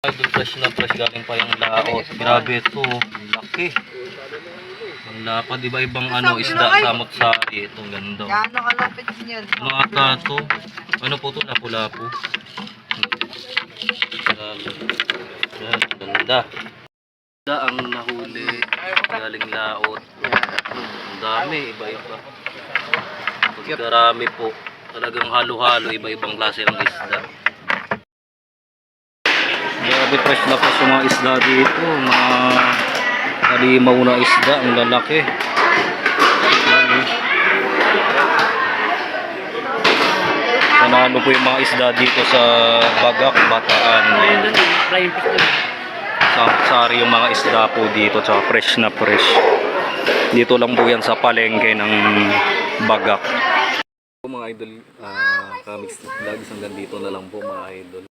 Idol fresh na fresh galing pa yung laot. Grabe ito. Laki. Ang lapad, iba ibang ano, isda, samot sa ito. Ganda. Gaano kalapit niyan? Ano ata to? Ano po to? Lapu-lapu. Grabe. Yan, ganda. Ganda ang nahuli. Galing laot. Ang dami, iba-iba. Pagkarami po. Talagang halo-halo, iba-ibang klase ng isda. Grabe fresh na fresh yung mga isda dito. Mga kalimaw na isda. Ang lalaki. Nanalo po yung mga isda dito sa Bagak, Bataan. Sari yung mga isda po dito, tsaka fresh na fresh. Dito lang po yan sa palengke ng Bagak. Mga idol, uh, Kamix Vlogs hanggang dito na lang po mga idol.